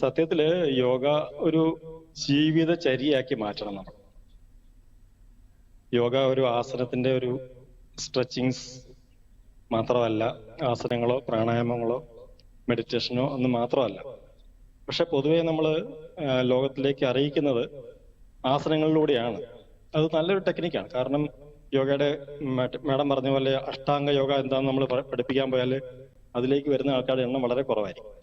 സത്യത്തിൽ യോഗ ഒരു ജീവിതചര്യയാക്കി മാറ്റണം. നമ്മൾ യോഗ ഒരു ആസനത്തിന്റെ ഒരു സ്ട്രെച്ചിങ്സ് മാത്രമല്ല ആസനങ്ങളോ പ്രാണായാമങ്ങളോ മെഡിറ്റേഷനോ ഒന്നും മാത്രമല്ല. പക്ഷെ പൊതുവെ നമ്മൾ ലോകത്തിലേക്ക് അറിയിക്കുന്നത് ആസനങ്ങളിലൂടെയാണ്. അത് നല്ലൊരു ടെക്നിക്കാണ് കാരണം യോഗയുടെ മേഡം പറഞ്ഞ പോലെ അഷ്ടാംഗ യോഗ എന്താണെന്ന് നമ്മൾ പഠിപ്പിക്കാൻ പോയാൽ അതിലേക്ക് വരുന്ന ആൾക്കാരുടെ എണ്ണം വളരെ കുറവായിരിക്കും.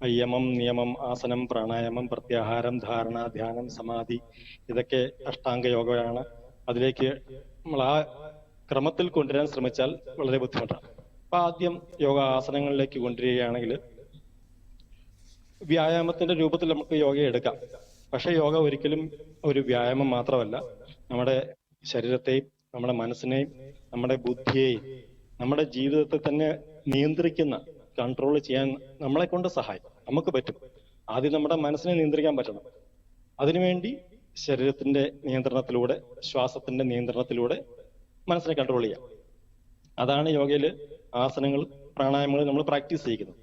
യമം നിയമം ആസനം പ്രാണായാമം പ്രത്യാഹാരം ധാരണ ധ്യാനം സമാധി ഇതൊക്കെ അഷ്ടാംഗ യോഗയാണ് അതിലേക്ക് നമ്മൾ ആ ക്രമത്തിൽ കൊണ്ടുവരാൻ ശ്രമിച്ചാൽ വളരെ ബുദ്ധിമുട്ടാണ്. അപ്പൊ ആദ്യം യോഗ ആസനങ്ങളിലേക്ക് കൊണ്ടുവരികയാണെങ്കിൽ വ്യായാമത്തിന്റെ രൂപത്തിൽ നമുക്ക് യോഗ എടുക്കാം. പക്ഷെ യോഗ ഒരിക്കലും ഒരു വ്യായാമം മാത്രമല്ല. നമ്മുടെ ശരീരത്തെയും നമ്മുടെ മനസ്സിനെയും നമ്മുടെ ബുദ്ധിയെയും നമ്മുടെ ജീവിതത്തെ തന്നെ നിയന്ത്രിക്കുന്ന കൺട്രോൾ ചെയ്യാൻ നമ്മളെ കൊണ്ട് സഹായിക്കും. നമുക്ക് പറ്റും. ആദ്യം നമ്മുടെ മനസ്സിനെ നിയന്ത്രിക്കാൻ പറ്റണം. അതിനുവേണ്ടി ശരീരത്തിന്റെ നിയന്ത്രണത്തിലൂടെ ശ്വാസത്തിന്റെ നിയന്ത്രണത്തിലൂടെ മനസ്സിനെ കൺട്രോൾ ചെയ്യാം. അതാണ് യോഗയിൽ ആസനങ്ങൾ പ്രാണായാമങ്ങൾ നമ്മൾ പ്രാക്ടീസ് ചെയ്യുന്നത്.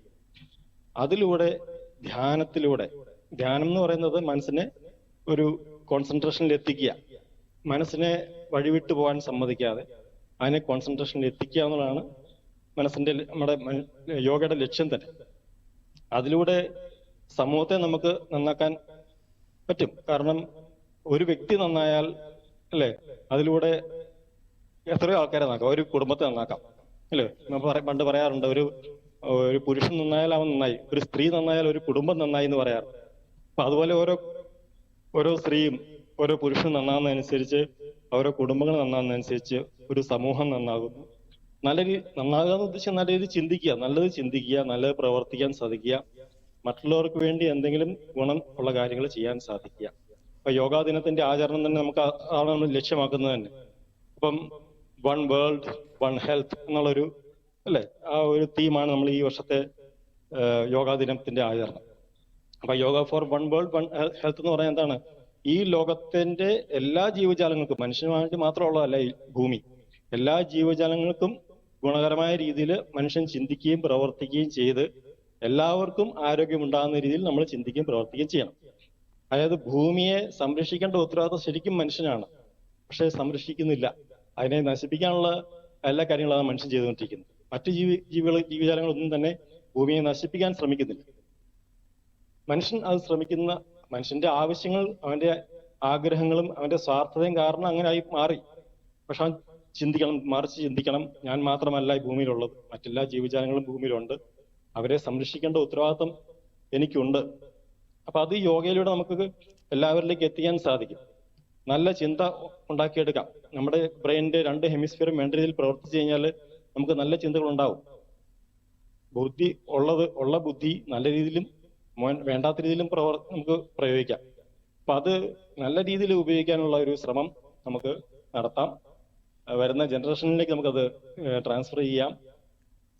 അതിലൂടെ ധ്യാനത്തിലൂടെ ധ്യാനം എന്ന് പറയുന്നത് മനസ്സിനെ ഒരു കോൺസെൻട്രേഷനിൽ എത്തിക്കുക. മനസ്സിനെ വഴിവിട്ടു പോകാൻ സമ്മതിക്കാതെ അതിനെ കോൺസെൻട്രേഷനിൽ എത്തിക്കുക എന്നുള്ളതാണ് മനസ്സിന്റെ നമ്മുടെ യോഗയുടെ ലക്ഷ്യം തന്നെ. അതിലൂടെ സമൂഹത്തെ നമുക്ക് നന്നാക്കാൻ പറ്റും. കാരണം ഒരു വ്യക്തി നന്നായാൽ അല്ലെ അതിലൂടെ എത്രയോ ആൾക്കാരെ നന്നാക്കാം. ഒരു കുടുംബത്തെ നന്നാക്കാം. അല്ലേ? നമ്മൾ പണ്ട് പറയാറുണ്ട് ഒരു ഒരു പുരുഷൻ നന്നായാൽ അവൻ നന്നായി ഒരു സ്ത്രീ നന്നായാൽ ഒരു കുടുംബം നന്നായി എന്ന് പറയാറ് അപ്പൊ അതുപോലെ ഓരോ ഓരോ സ്ത്രീയും ഓരോ പുരുഷനും നന്നാകുന്നതനുസരിച്ച് ഓരോ കുടുംബങ്ങൾ നന്നാകുന്നതനുസരിച്ച് ഒരു സമൂഹം നന്നാകുന്നു. നല്ല നന്നാകുക ഉദ്ദേശിച്ച നല്ല രീതിയിൽ ചിന്തിക്കുക. നല്ലത് ചിന്തിക്കുക നല്ലത് പ്രവർത്തിക്കാൻ സാധിക്കുക. മറ്റുള്ളവർക്ക് വേണ്ടി എന്തെങ്കിലും ഗുണം ഉള്ള കാര്യങ്ങൾ ചെയ്യാൻ സാധിക്കുക. അപ്പൊ യോഗാ ദിനത്തിന്റെ ആചരണം തന്നെ നമുക്ക് ആണ് നമ്മൾ ലക്ഷ്യമാക്കുന്നത് തന്നെ. അപ്പം വൺ വേൾഡ് വൺ ഹെൽത്ത് എന്നുള്ളൊരു അല്ലെ? ആ ഒരു തീമാണ് നമ്മൾ ഈ വർഷത്തെ യോഗാ ദിനത്തിന്റെ ആചരണം. അപ്പൊ yoga for one world one health എന്ന് പറയാൻ എന്താണ്? ഈ ലോകത്തിന്റെ എല്ലാ ജീവജാലങ്ങൾക്കും മനുഷ്യനുമായിട്ട് മാത്രമുള്ളതല്ല ഈ ഭൂമി. എല്ലാ ജീവജാലങ്ങൾക്കും ഗുണകരമായ രീതിയിൽ മനുഷ്യൻ ചിന്തിക്കുകയും പ്രവർത്തിക്കുകയും ചെയ്ത് എല്ലാവർക്കും ആരോഗ്യം ഉണ്ടാകുന്ന രീതിയിൽ നമ്മൾ ചിന്തിക്കുകയും പ്രവർത്തിക്കുകയും ചെയ്യണം. അതായത് ഭൂമിയെ സംരക്ഷിക്കേണ്ട ഉത്തരവാദിത്വം ശരിക്കും മനുഷ്യനാണ്. പക്ഷെ സംരക്ഷിക്കുന്നില്ല. അതിനെ നശിപ്പിക്കാനുള്ള എല്ലാ കാര്യങ്ങളാണ് മനുഷ്യൻ ചെയ്തുകൊണ്ടിരിക്കുന്നത്. മറ്റു ജീവി ജീവികൾ ജീവജാലങ്ങളൊന്നും തന്നെ ഭൂമിയെ നശിപ്പിക്കാൻ ശ്രമിക്കുന്നില്ല. മനുഷ്യൻ അത് ശ്രമിക്കുന്ന മനുഷ്യന്റെ ആവശ്യങ്ങൾ അവന്റെ ആഗ്രഹങ്ങളും അവന്റെ സ്വാർത്ഥതയും കാരണം അങ്ങനെ ആയി മാറി. പക്ഷെ അവൻ ചിന്തിക്കണം മറിച്ച് ചിന്തിക്കണം. ഞാൻ മാത്രമല്ല ഈ ഭൂമിയിലുള്ളത്. മറ്റെല്ലാ ജീവജാലങ്ങളും ഭൂമിയിലുണ്ട്. അവരെ സംരക്ഷിക്കേണ്ട ഉത്തരവാദിത്വം എനിക്കുണ്ട്. അപ്പൊ അത് യോഗയിലൂടെ നമുക്ക് എല്ലാവരിലേക്ക് എത്തിക്കാൻ സാധിക്കും. നല്ല ചിന്ത ഉണ്ടാക്കിയെടുക്കാം. നമ്മുടെ ബ്രെയിനിന്റെ രണ്ട് ഹെമിസ്ഫിയറും വേണ്ട രീതിയിൽ പ്രവർത്തിച്ചു കഴിഞ്ഞാൽ നമുക്ക് നല്ല ചിന്തകൾ ഉണ്ടാവും ബുദ്ധി ഉള്ളത് ഉള്ള ബുദ്ധി നല്ല രീതിയിലും വേണ്ടാത്ത രീതിയിലും പ്രവർ നമുക്ക് പ്രയോഗിക്കാം. അപ്പൊ അത് നല്ല രീതിയിൽ ഉപയോഗിക്കാനുള്ള ഒരു ശ്രമം നമുക്ക് നടത്താം. വരുന്ന ജനറേഷനിലേക്ക് നമുക്കത് ട്രാൻസ്ഫർ ചെയ്യാം.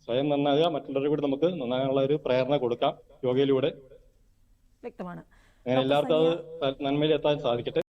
സ്വയം നന്നാകുക മറ്റുള്ളവരെ കൂടി നമുക്ക് നന്നാകാനുള്ള ഒരു പ്രേരണ കൊടുക്കാം യോഗയിലൂടെ. വ്യക്തമാണ്. അങ്ങനെ എല്ലാവർക്കും അത് നന്മയിൽ എത്താൻ സാധിക്കട്ടെ.